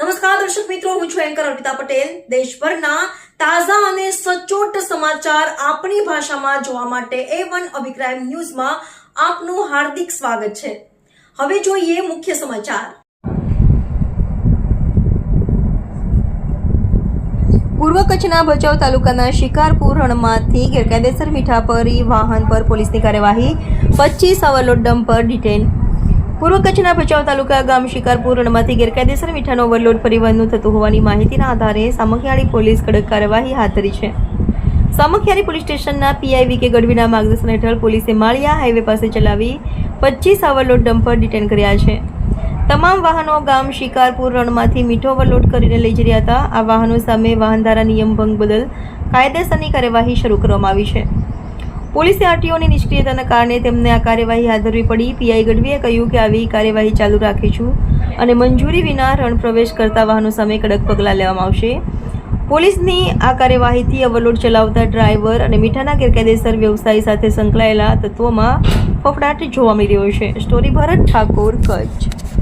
નમસ્કાર, દર્શક મિત્રો, હું છું એન્કર અર્પિતા પટેલ. દેશભરના તાજા અને સચોટ સમાચાર આપણી ભાષામાં જોવા માટે એ વન અભિપ્રાય ન્યૂઝમાં આપનું હાર્દિક સ્વાગત છે. હવે જોઈએ મુખ્ય સમાચાર. પૂર્વ કચ્છના ભચાઉ તાલુકાના શિકારપુર રણમાંથી ગેરકાયદેસર મીઠાપરી વાહન પર પોલીસની કાર્યવાહી, પચીસ અવરલોડ ડમ્પર ડિટેન પૂર્વ કચ્છના ભચાઉ તાલુકા ગામ શિકારપુર રણમાંથી ગેરકાયદેસર મીઠાનો ઓવરલોડ પરિવહનનું થતું હોવાની માહિતીના આધારે સામખિયાળી પોલીસ કડક કાર્યવાહી હાથ ધરી છે. સામખિયાળી પોલીસ સ્ટેશનના પીઆઈ વીકે ગઢવીના માર્ગદર્શન હેઠળ પોલીસે માળિયા હાઈવે પાસે ચલાવી પચીસ ઓવરલોડ ડમ્પર ડિટેન કર્યા છે. તમામ વાહનો ગામ શિકારપુર રણમાંથી મીઠો ઓવરલોડ કરીને લઈ જઈ રહ્યા હતા. આ વાહનો સામે વાહનધારા નિયમ ભંગ બદલ કાયદેસરની કાર્યવાહી શરૂ કરવામાં આવી છે. પોલીસે આરટીઓની નિષ્ક્રિયતાના કારણે તેમને આ કાર્યવાહી હાથ ધરવી પડી. પીઆઈ ગઢવીએ કહ્યું કે આવી કાર્યવાહી ચાલુ રાખીશું અને મંજૂરી વિના રણ પ્રવેશ કરતા વાહનો સામે કડક પગલાં લેવામાં આવશે. પોલીસની આ કાર્યવાહીથી ઓવરલોડ ચલાવતા ડ્રાઈવર અને મીઠાના ગેરકાયદેસર વ્યવસાય સાથે સંકળાયેલા તત્વોમાં ફફડાટ જોવા મળી રહ્યો છે. સ્ટોરી ભરત ઠાકોર, કચ્છ.